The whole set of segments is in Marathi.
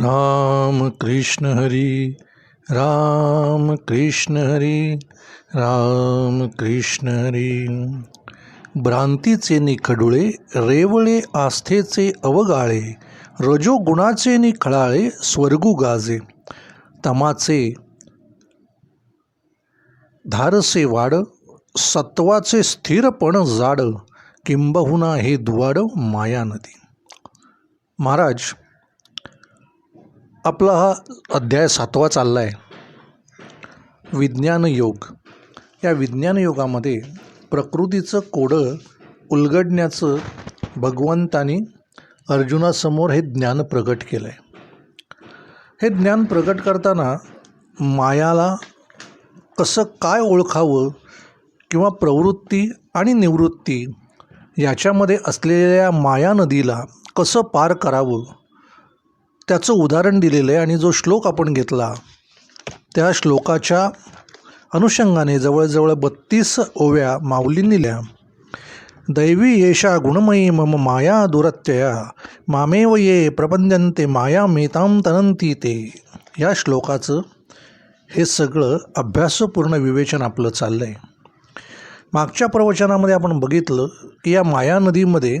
राम कृष्ण हरी राम कृष्ण हरी राम कृष्ण हरी. भ्रांतीचे निखडुळे रेवळे आस्थेचे अवगाळे रजोगुणाचे निखळाळे स्वर्गू गाजे तमाचे धारसे वाड सत्वाचे स्थिरपण जाड किंबहुना हे दुवाड माया नदी महाराज आपला हा अध्याय सातवा चालला आहे विज्ञान योग. या विज्ञान योगामध्ये प्रकृतीचं कोडं उलगडण्याचं भगवंतानी अर्जुनासमोर हे ज्ञान प्रगट केलं आहे हे ज्ञान प्रगट करताना मायाला कसं काय ओळखावं किंवा प्रवृत्ती आणि निवृत्ती याच्यामध्ये असलेल्या माया नदीला कसं पार करावं त्याचं उदाहरण दिलेलं आहे आणि जो श्लोक आपण घेतला त्या श्लोकाच्या अनुषंगाने जवळजवळ बत्तीस ओव्या माऊलींनी लिहिल्या. दैवी येशा गुणमयी मम माया दुरत्यया मामेव ये प्रपंजन्ते माया मेताम तनंती ते. या श्लोकाचं हे सगळं अभ्यासपूर्ण विवेचन आपलं चाललं आहे मागच्या प्रवचनामध्ये आपण बघितलं की या माया नदीमध्ये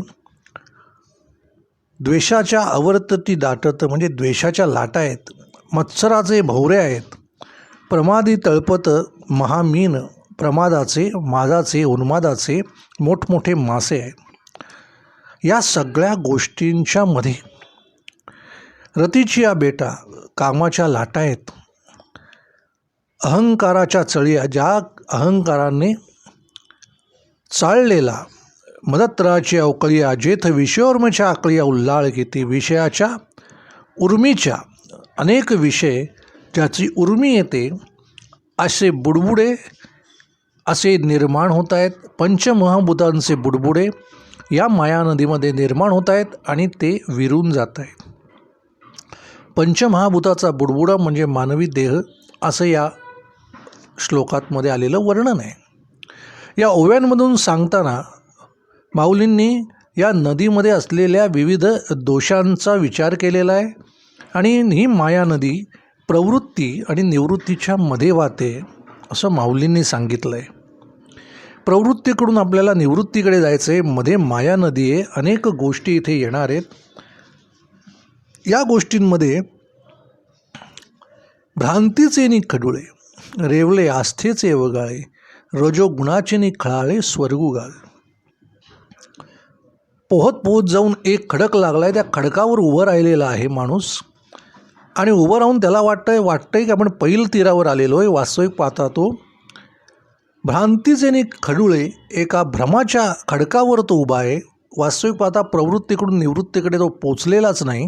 द्वेषाच्या अवर्तती दाटत म्हणजे द्वेषाच्या लाटा आहेत. मत्सराचे भोवरे आहेत. प्रमादी तळपत महामीन प्रमादाचे मादाचे उन्मादाचे मोठमोठे मासे आहेत. या सगळ्या गोष्टींच्या मध्ये रतीची या बेटा कामाच्या लाटा आहेत. अहंकाराच्या चळिया ज्या अहंकाराने चाललेला मदत्राची अवकळिया जेथ विषयोर्मीच्या आकळिया उल्लाळ घेते विषयाच्या उर्मीच्या अनेक विषय ज्याची उर्मी येते असे बुडबुडे असे निर्माण होत आहेत पंचमहाभूतांचे बुडबुडे या माया नदीमध्ये निर्माण होत आहेत आणि ते विरून जात आहेत पंचमहाभूताचा बुडबुडा म्हणजे मानवी देह असं या श्लोकातमध्ये आलेलं वर्णन आहे. या ओव्यांमधून सांगताना माऊलींनी या नदीमध्ये असलेल्या विविध दोषांचा विचार केलेला आहे आणि ही माया नदी प्रवृत्ती आणि निवृत्तीच्या मध्ये वाहते असं माऊलींनी सांगितलं आहे प्रवृत्तीकडून आपल्याला निवृत्तीकडे जायचं आहे मध्ये माया नदी आहे अनेक गोष्टी इथे येणार आहेत. या गोष्टींमध्ये भ्रांतीचे नि खडुळे रेवले आस्थेचे वगाळे रजोगुणाचे नि खळाळे स्वर्गुगाळे पोहत पोहत जाऊन एक खडक लागला आहे त्या खडकावर उभं राहिलेला आहे माणूस. आणि उभं राहून त्याला वाटतं आहे वाटतं आहे की आपण पैल तीरावर आलेलो आहे वास्तविक पाहता तो. भ्रांतीचे नि खडुळे एका भ्रमाच्या खडकावर तो उभा आहे. वास्तविक पाहता प्रवृत्तीकडून निवृत्तीकडे तो पोचलेलाच नाही.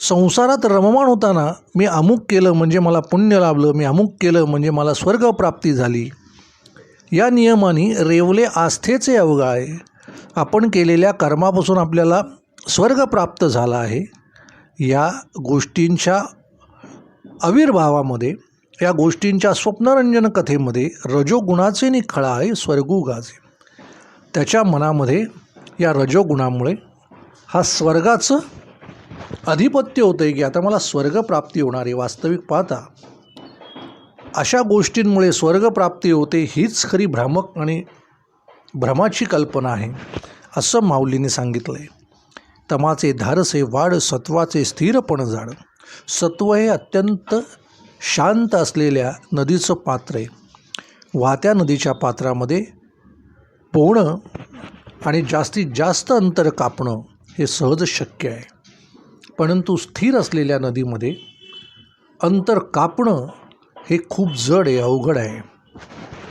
संसारात रममाण होताना मी अमुक केलं म्हणजे मला पुण्य लाभलं मी अमुक केलं म्हणजे मला स्वर्गप्राप्ती झाली. या नियमाने रेवले आस्थेचे अवगाळे आपण केलेल्या कर्मापासून आपल्याला स्वर्ग प्राप्त झाला आहे या गोष्टींच्या आविर्भावामध्ये या गोष्टींच्या स्वप्नरंजन कथेमध्ये रजोगुणाचे निखळा आहे स्वर्गुगाचे. त्याच्या मनामध्ये या रजोगुणामुळे हा स्वर्गाचं अधिपत्य होतं आहे की आता मला स्वर्गप्राप्ती होणार आहे वास्तविक पाहता. अशा गोष्टींमुळे स्वर्गप्राप्ती होते हीच खरी भ्रामक आणि भ्रमाची कल्पना आहे. असं माऊलीने सांगितलं आहे तमाचे धारसे वाढ सत्वाचे स्थिरपण झाड. सत्व हे अत्यंत शांत असलेल्या नदीचं पात्र आहे. वाहत्या नदीच्या पात्रामध्ये पोहणं आणि जास्तीत जास्त अंतर कापणं हे सहज शक्य आहे. परंतु स्थिर असलेल्या नदीमध्ये अंतर कापणं हे खूप जड आहे अवघड आहे.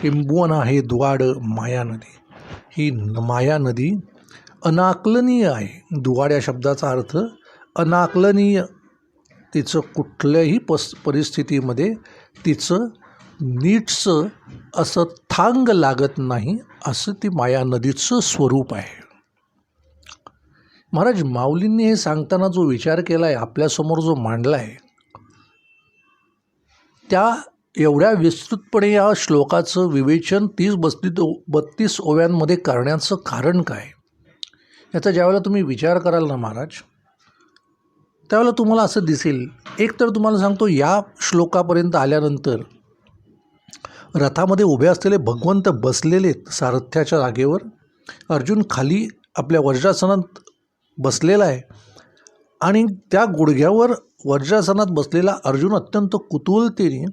किंबुवना हे द्वाड माया नदी. ही माया नदी अनाकलनीय आहे. दुवाड या शब्दाचा अर्थ अनाकलनीय. तिचं कुठल्याही पस परिस्थितीमध्ये तिचं नीटचं असं थांग लागत नाही असं ती माया नदीचं स्वरूप आहे. महाराज माऊलींनी हे सांगताना जो विचार केला आहे आपल्यासमोर जो मांडला आहे त्या एवढ्या विस्तृतपणे या श्लोकाचं विवेचन तीस बस्तीत बत्तीस ओव्यांमध्ये करण्याचं कारण काय? याचा ज्यावेळेला तुम्ही विचार कराल ना महाराज त्यावेळेला तुम्हाला असं दिसेल. एक तर तुम्हाला सांगतो या श्लोकापर्यंत आल्यानंतर रथामध्ये उभे असलेले भगवंत बसलेले आहेत सारथ्याच्या जागेवर अर्जुन खाली आपल्या वज्रासनात बसलेला आहे आणि त्या गुडघ्यावर वज्रासनात बसलेला अर्जुन अत्यंत कुतूहलतेने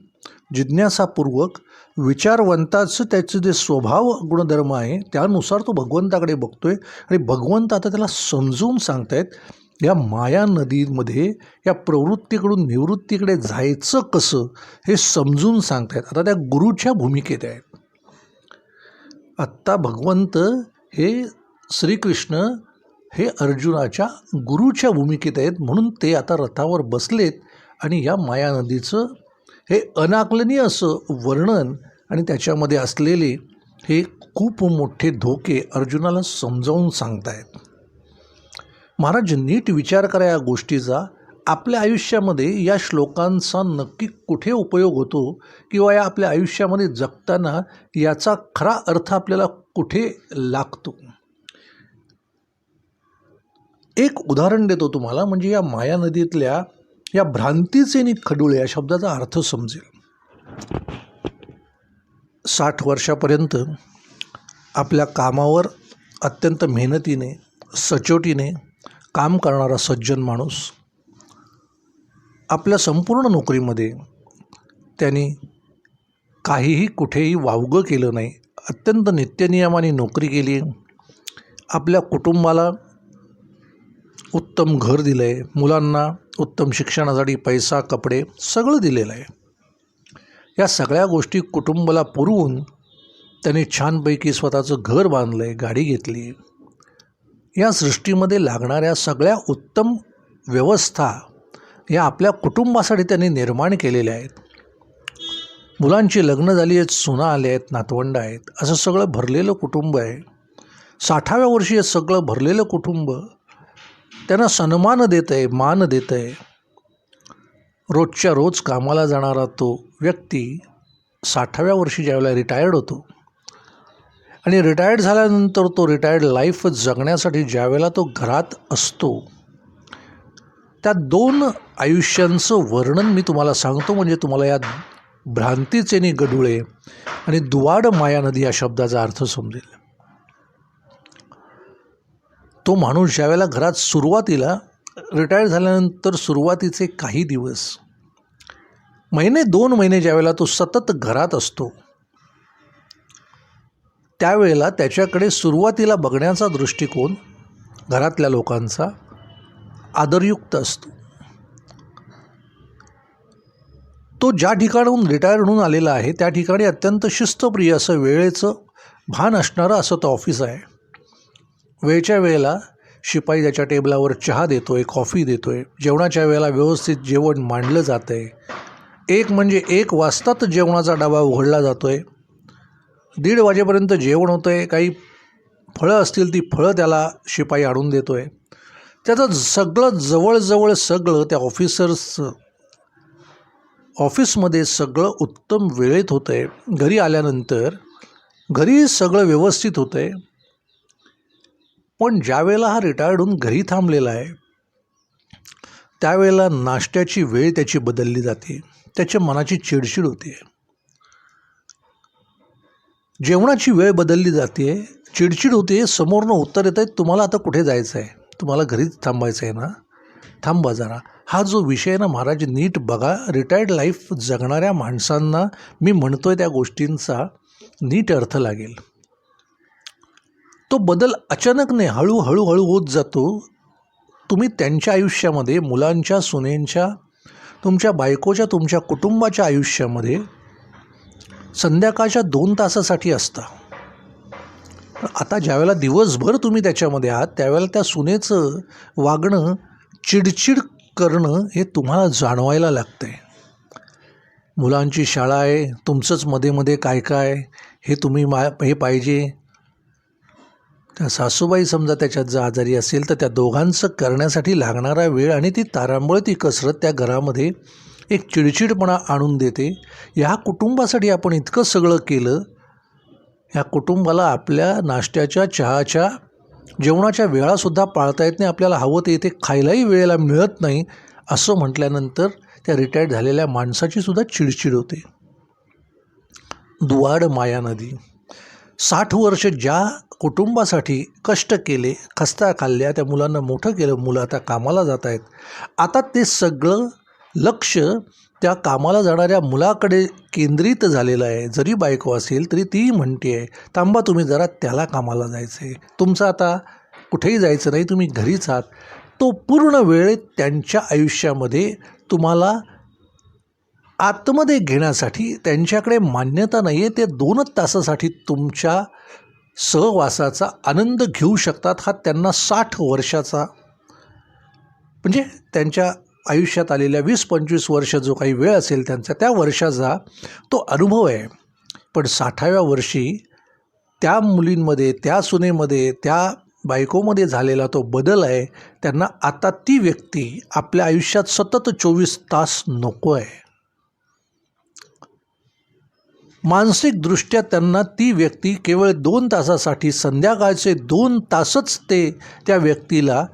जिज्ञासापूर्वक विचारवंताचं त्याचं जे स्वभाव गुणधर्म आहे त्यानुसार तो भगवंताकडे बघतो आहे आणि भगवंत आता त्याला समजून सांगतायत या माया नदीमध्ये या प्रवृत्तीकडून निवृत्तीकडे जायचं कसं हे समजून सांगतायत. आता त्या गुरुच्या भूमिकेत आहेत आत्ता भगवंत हे श्रीकृष्ण हे अर्जुनाच्या गुरुच्या भूमिकेत आहेत म्हणून ते आता रथावर बसलेत. आणि या माया नदीचं हे अनाकलनीय असं वर्णन आणि त्याच्यामध्ये असलेले हे खूप मोठे धोके अर्जुनाला समजावून सांगतायत. महाराज नीट विचार करा या गोष्टीचा. आपल्या आयुष्यामध्ये या श्लोकांचा नक्की कुठे उपयोग होतो किंवा या आपल्या आयुष्यामध्ये जगताना याचा खरा अर्थ आपल्याला कुठे लागतो? एक उदाहरण देतो तुम्हाला म्हणजे या माया नदीतल्या या भ्रांतीचे नि खडूळ या शब्दाचा अर्थ समजेल. साठ वर्षापर्यंत आपल्या कामावर अत्यंत मेहनतीने सचोटीने काम करणारा सज्जन माणूस आपल्या संपूर्ण नोकरीमध्ये त्यांनी काहीही कुठेही वावगं केलं नाही. अत्यंत नित्यनियमाने नोकरी केली. आपल्या कुटुंबाला उत्तम घर दिलं आहे मुलांना उत्तम शिक्षणासाठी पैसा कपडे सगळं दिलेलं आहे. या सगळ्या गोष्टी कुटुंबाला पुरवून त्यांनी छानपैकी स्वतःचं घर बांधलं आहे गाडी घेतली. या सृष्टीमध्ये लागणाऱ्या सगळ्या उत्तम व्यवस्था या आपल्या कुटुंबासाठी त्यांनी निर्माण केलेल्या आहेत. मुलांची लग्न झाली आहेत सुना आल्या आहेत नातवंड आहेत. असं सगळं भरलेलं कुटुंब आहे. साठाव्या वर्षी हे सगळं भरलेलं कुटुंब त्यांना सन्मान देत आहे मान देत आहे रोजच्या रोज कामाला जाणारा तो व्यक्ती साठाव्या वर्षी ज्यावेळेला रिटायर्ड होतो. आणि रिटायर्ड झाल्यानंतर तो रिटायर्ड लाईफ जगण्यासाठी ज्यावेळेला तो घरात असतो त्या दोन आयुष्यांचं वर्णन मी तुम्हाला सांगतो. म्हणजे तुम्हाला या भ्रांतीचे नि गडुळे आणि दुवाड माया नदी या शब्दाचा अर्थ समजेल. तो माणूस ज्यावेळेला घरात सुरुवातीला रिटायर झाल्यानंतर सुरुवातीचे काही दिवस. महिने दोन महिने ज्यावेळेला तो सतत घरात असतो त्यावेळेला त्याच्याकडे सुरुवातीला बघण्याचा दृष्टिकोन घरातल्या लोकांचा आदरयुक्त असतो. तो ज्या ठिकाणाहून रिटायर होऊन आलेला आहे त्या ठिकाणी अत्यंत शिस्तप्रिय असं वेळेचं भान असणारं असं तो ऑफिस आहे. वेळच्या वेळेला शिपाई त्याच्या टेबलावर चहा देतो आहे कॉफी देतो आहे जेवणाच्या वेळेला व्यवस्थित जेवण मांडलं जातं आहे एक म्हणजे एक वाजताच जेवणाचा डबा उघडला जातो आहे दीड वाजेपर्यंत जेवण होतं आहे काही फळं असतील ती फळं त्याला शिपाई आणून देतो आहे त्याचं सगळं जवळजवळ सगळं त्या ऑफिसर्सचं ऑफिसमध्ये सगळं उत्तम वेळेत होतं आहे घरी आल्यानंतर घरी सगळं व्यवस्थित होतं आहे पण ज्यावेळेला हा रिटायर्ड होऊन घरी थांबलेला आहे त्यावेळेला नाश्त्याची वेळ त्याची बदलली जाते. त्याच्या मनाची चिडचिड होते. जेवणाची वेळ बदलली जाते. चिडचिड होते समोरनं उत्तर येत आहे तुम्हाला आता कुठे जायचं आहे तुम्हाला घरीच थांबायचं आहे ना? थांबा जरा. हा जो विषय ना महाराज नीट बघा. रिटायर्ड लाईफ जगणाऱ्या माणसांना मी म्हणतो आहे त्या गोष्टींचा नीट अर्थ लागेल. तो बदल अचानक नाही हळूहळू हळू होत जातो. तुम्ही त्यांच्या आयुष्यामध्ये मुलांच्या सुनेंच्या तुमच्या बायकोच्या तुमच्या कुटुंबाच्या आयुष्यामध्ये संध्याकाळच्या दोन तासासाठी असता. पण आता ज्यावेळेला दिवसभर तुम्ही त्याच्यामध्ये आहात त्यावेळेला त्या सुनेचं वागणं चिडचिड करणं हे तुम्हाला जाणवायला लागतं आहे मुलांची शाळा आहे तुमचंच मध्ये मध्ये काय काय हे तुम्ही मा हे पाहिजे. सासूबाई समजा त्याच्यात जर आजारी असेल तर त्या दोघांचं करण्यासाठी लागणारा वेळ आणि ती तारांबळ ती कसरत त्या घरामध्ये एक चिडचिडपणा आणून देते. ह्या कुटुंबासाठी आपण इतकं सगळं केलं ह्या कुटुंबाला आपल्या नाश्त्याच्या चहाच्या जेवणाच्या वेळासुद्धा पाळता येत नाही आपल्याला हवं ते इथे खायलाही वेळेला मिळत नाही असं म्हटल्यानंतर त्या रिटायर्ड झालेल्या माणसाची सुद्धा चिडचिड होते. दुवाड माया नदी. साठ वर्ष ज्या कुटुंबासाठी कष्ट केले खस्ता खाल्ल्या त्या मुलांना मोठं केलं मुलं आता कामाला जात आहेत. आता ते सगळं लक्ष त्या कामाला जाणाऱ्या मुलाकडे केंद्रित झालेलं आहे. जरी बायको असेल तरी ती म्हणते आहे थांबा तुम्ही जरा त्याला कामाला जायचं आहे तुमचं आता कुठेही जायचं नाही तुम्ही घरीच आहात. तो पूर्ण वेळ त्यांच्या आयुष्यामध्ये तुम्हाला आतमध्ये घेण्यासाठी त्यांच्याकडे मान्यता नाही आहे ते दोनच तासासाठी तुमच्या सहवासाचा आनंद घेऊ शकतात हा त्यांना साठ वर्षाचा म्हणजे त्यांच्या आयुष्यात आलेल्या वीस पंचवीस वर्ष जो काही वेळ असेल त्यांचा त्या वर्षाचा तो अनुभव आहे. पण साठाव्या वर्षी त्या मुलींमध्ये त्या सुनेमध्ये त्या बायकोमध्ये झालेला तो बदल आहे त्यांना आता ती व्यक्ती आपल्या आयुष्यात सतत चोवीस तास नको आहे. मानसिकदृष्ट्या त्यांना ती व्यक्ती केवळ दोन तासासाठी संध्याकाळचे दोन तासच ते त्या व्यक्तीला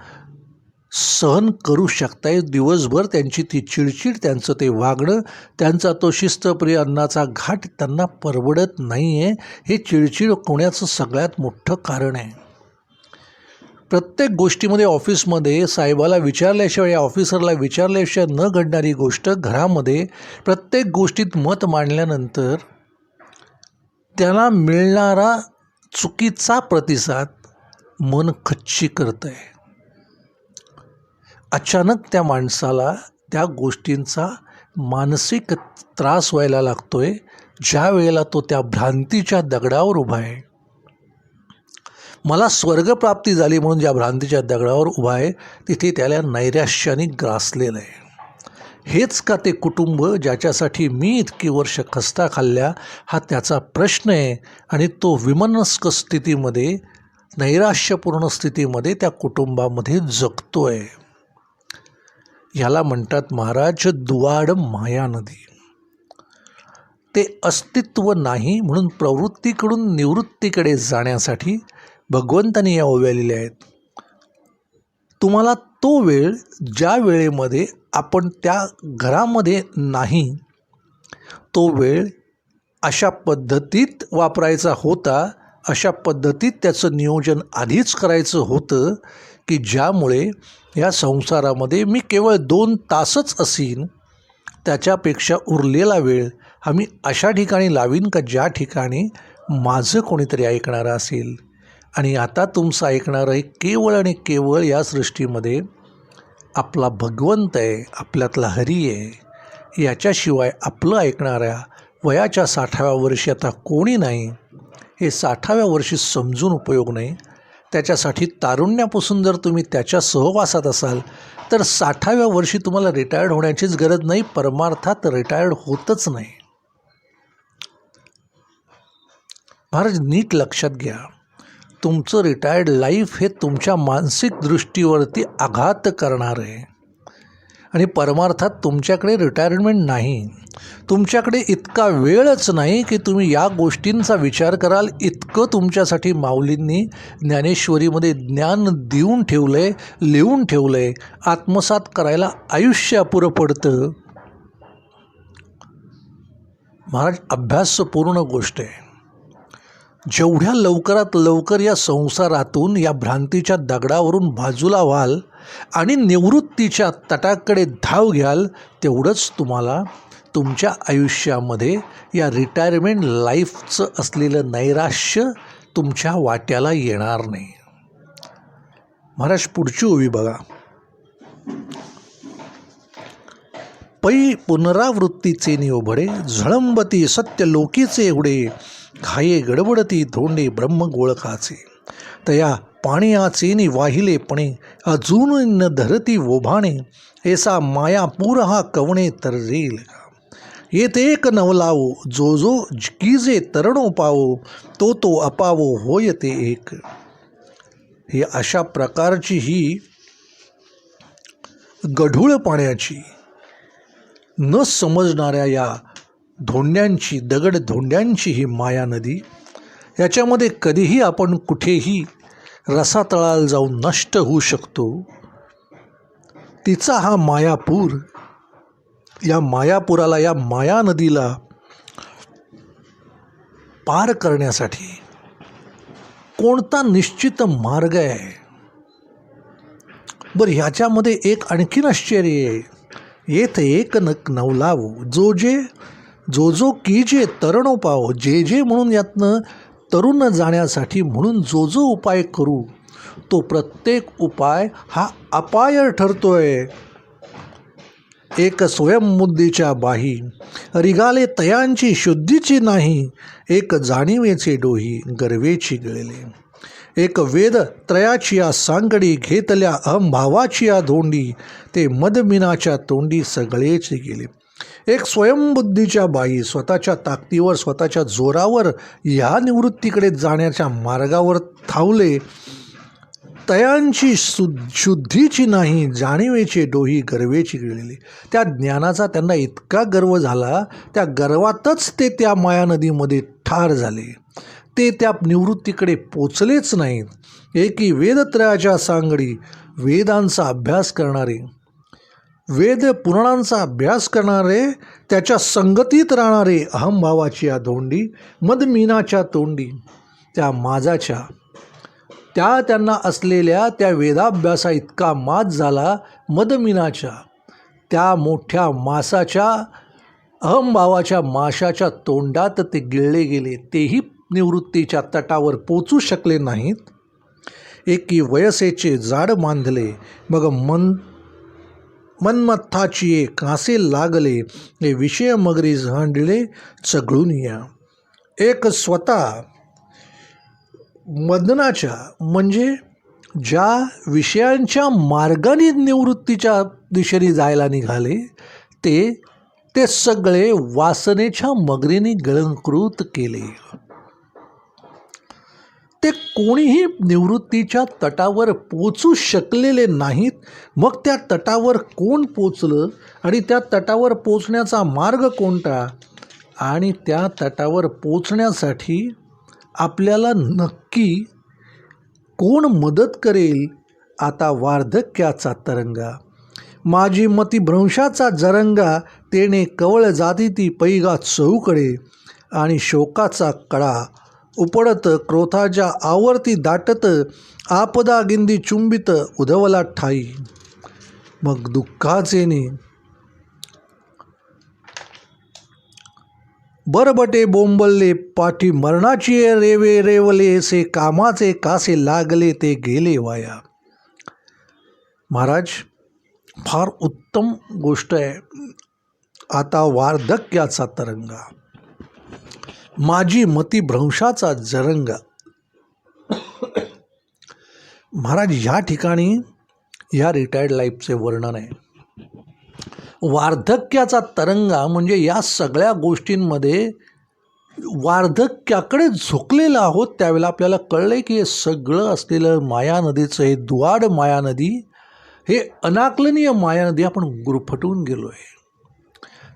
सहन करू शकताय दिवसभर त्यांची ती चिडचिड त्यांचं ते वागणं त्यांचा तो शिस्तप्रिय अन्नाचा घाट त्यांना परवडत नाही आहे हे चिडचिड होण्याचं सगळ्यात मोठं कारण आहे. प्रत्येक गोष्टीमध्ये ऑफिसमध्ये साहेबाला विचारल्याशिवाय या ऑफिसरला विचारल्याशिवाय न घडणारी गोष्ट घरामध्ये प्रत्येक गोष्टीत मत मांडल्यानंतर त्याला मिळणारा चुकीचा प्रतिसाद मन खच्ची करतं आहे अचानक त्या माणसाला त्या गोष्टींचा मानसिक त्रास व्हायला लागतो आहे ज्या वेळेला तो त्या भ्रांतीच्या दगडावर उभा आहे. मला स्वर्गप्राप्ती झाली म्हणून ज्या भ्रांतीच्या दगडावर उभा आहे तिथे त्याला नैराश्याने ग्रासलेलं आहे. हेच का ते कुटुंब ज्याच्यासाठी मी इतकी वर्ष खस्ता खाल्ल्या हा त्याचा प्रश्न आहे. आणि तो विमनस्क स्थितीमध्ये नैराश्यपूर्ण स्थितीमध्ये त्या कुटुंबामध्ये जगतो आहे ह्याला म्हणतात महाराज दुवाड माया नदी. ते अस्तित्व नाही म्हणून प्रवृत्तीकडून निवृत्तीकडे जाण्यासाठी भगवंतांनी या ओव्या लिहिल्या आहेत. तुम्हाला तो वेळ ज्या वेळेमध्ये आपण त्या घरामध्ये नाही तो वेळ अशा पद्धतीत वापरायचा होता अशा पद्धतीत त्याचं नियोजन आधीच करायचं होतं की ज्यामुळे या संसारामध्ये मी केवळ दोन तासच असीन त्याच्यापेक्षा उरलेला वेळ हा मी अशा ठिकाणी लावीन का ज्या ठिकाणी माझं कोणीतरी ऐकणारं असेल? आणि आता तुमचं ऐकणारं आहे केवळ आणि केवळ या सृष्टीमध्ये आपला भगवंत आहे आपल्यातला हरी आहे याच्याशिवाय आपलं ऐकणाऱ्या वयाच्या साठाव्या वर्षी आता कोणी नाही हे साठाव्या वर्षी समजून उपयोग नाही. त्याच्यासाठी तारुण्यापासून जर तुम्ही त्याच्या सहवासात असाल तर साठाव्या वर्षी तुम्हाला रिटायर्ड होण्याचीच गरज नाही परमार्थात रिटायर्ड होतच नाही. महाराज नीट लक्षात घ्या. तुमचं रिटायर्ड लाईफ हे तुमच्या मानसिक दृष्टीवरती आघात करणार आहे. आणि परमार्थात तुमच्याकडे रिटायरमेंट नाही. तुमच्याकडे इतका वेळच नाही की तुम्ही या गोष्टींचा विचार कराल. इतकं तुमच्यासाठी माऊलींनी ज्ञानेश्वरीमध्ये ज्ञान देऊन ठेवलं आहे लिहून ठेवलं आहे आत्मसात करायला आयुष्य अपुरं पडतं. महाराज अभ्यासपूर्ण गोष्ट आहे. जेवढ्या लवकरात लवकर या संसारातून या भ्रांतीच्या दगडावरून बाजूला व्हाल आणि निवृत्तीच्या तटाकडे धाव घ्याल तेवढंच तुम्हाला तुमच्या आयुष्यामध्ये या रिटायरमेंट लाईफचं असलेलं नैराश्य तुमच्या वाट्याला येणार नाही. महाराज पुढची उभी बघा. पै पुनरावृत्तीचे निओभडे झळंबती सत्य लोकीचे एवढे घाये गडबडती धोंडे ब्रह्मगोळखाचे तया पाण्याचे नि वाहिलेपणे अजून न धरती ओभाणे ऐसा मायापूर हा कवणे तर्रेल येते एक नवलावो जो जो कीजे तरणो पावो तो तो अपावो होय ते एक. हे अशा प्रकारची ही गढूळ पाण्याची न समजणाऱ्या या धोंड्यांची दगड धोंड्यांची ही माया नदी याच्यामध्ये कधीही आपण कुठेही रसातळाला जाऊन नष्ट होऊ शकतो. तिचा हा मायापूर या मायापुराला या माया नदीला पार करण्यासाठी कोणता निश्चित मार्ग आहे? बरं ह्याच्यामध्ये एक आणखीन आश्चर्य आहे. येथ एक नक नवलाव जो जे जो जो की जे तरणोपाव जे जे म्हणून यातनं तरुण जाण्यासाठी म्हणून जो जो उपाय करू तो प्रत्येक उपाय हा अपाय ठरतोय. एक स्वयंमुद्दीच्या बाही रिगाले तयांची शुद्धीची नाही एक जाणीवेचे डोही गर्वेची गळले. एक वेद त्रयाची या सांगडी घेतल्या अहंभावाची या धोंडी ते मदमिनाच्या तोंडी सगळेच गेले. एक स्वयंबुद्धीच्या बाई स्वतःच्या ताकदीवर स्वतःच्या जोरावर या निवृत्तीकडे जाण्याच्या मार्गावर थावले तयांची सु शुद्धीची नाही जाणीवेची डोही गर्वेची गेलेली. त्या ज्ञानाचा त्यांना इतका गर्व झाला त्या गर्वातच ते त्या माया नदीमध्ये ठार झाले. ते त्या निवृत्तीकडे पोचलेच नाहीत. एकी वेदत्रयाच्या सांगडी वेदांचा अभ्यास करणारे वेद पुराणांचा अभ्यास करणारे त्याच्या संगतीत राहणारे अहमभावाची या धोंडी मदमीनाच्या तोंडी त्या माझाच्या. त्या त्यांना असलेल्या त्या वेदाभ्यासा इतका माज झाला मदमीनाच्या. त्या मोठ्या मासाच्या अहमभावाच्या माशाच्या तोंडात ते गिळले गेले. तेही निवृत्तीच्या तटावर पोचू शकले नाहीत. एकी वयसेचे जाड बांधले मग मन मन्मथाची कासे लागले हे विषय मगरी झांडले चघळून या. एक स्वतः मदनाच्या म्हणजे ज्या विषयांच्या मार्गाने निवृत्तीच्या दिशेने जायला निघाले ते ते सगळे वासनेच्या मगरीने गळंकृत केले. ते कोणीही निवृत्तीच्या तटावर पोचू शकलेले नाहीत. मग त्या तटावर कोण पोचलं आणि त्या तटावर पोचण्याचा मार्ग कोणता? आणि त्या तटावर पोचण्यासाठी आपल्याला नक्की कोण मदत करेल? आता वार्धक्याचा तरंगा. माझी मती भ्रंशाचा जरंगा तेने कवळ जाती ती पैगा चौकडे आणि शोकाचा कळा उपडत क्रोधाच्या आवर्ती दाटत आपदा गिंदी चुंबित उधवला ठाई. मग दुःखाचेने बरबटे बोंबलले पाठी मरणाची रेवे रेवले से कामाचे कासे लागले ते गेले वाया. महाराज फार उत्तम गोष्ट आहे. आता वार्धक्याचा तरंगा. माझी मती भ्रंशाचा जरंगा. महाराज ह्या ठिकाणी ह्या रिटायर्ड लाईफचे वर्णन आहे. वार्धक्याचा तरंगा म्हणजे या सगळ्या गोष्टींमध्ये वार्धक्याकडे झुकलेलं आहोत त्यावेळेला आपल्याला कळलं आहे की हे सगळं असलेलं माया नदीचं हे दुवाड माया नदी हे अनाकलनीय माया नदी आपण गुरफटून गेलो आहे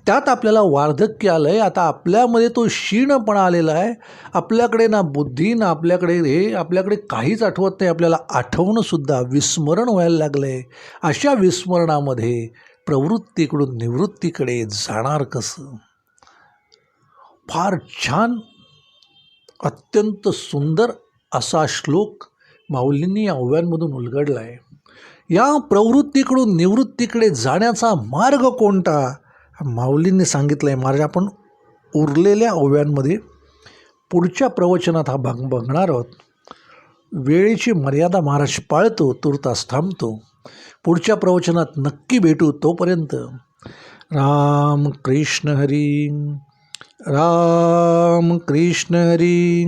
त्यात आपल्याला वार्धक्य आलं आहे आता आपल्यामध्ये तो क्षीणपणा आलेला आहे. आपल्याकडे ना बुद्धी ना आपल्याकडे हे आपल्याकडे काहीच आठवत नाही. आपल्याला आठवणंसुद्धा विस्मरण व्हायला लागलं आहे अशा विस्मरणामध्ये प्रवृत्तीकडून निवृत्तीकडे जाणार कसं? फार छान अत्यंत सुंदर असा श्लोक माऊलींनी या ओव्यांमधून उलगडला आहे या प्रवृत्तीकडून निवृत्तीकडे जाण्याचा मार्ग कोणता? माऊलींनी सांगितलं आहे महाराज आपण उरलेल्या ओव्यांमध्ये पुढच्या प्रवचनात हा भाग बघणार आहोत. वेळेची मर्यादा महाराज पाळतो तुर्तास थांबतो. पुढच्या प्रवचनात नक्की भेटू तोपर्यंत. राम कृष्ण हरी राम कृष्ण हरी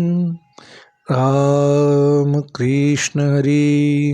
राम कृष्ण हरी.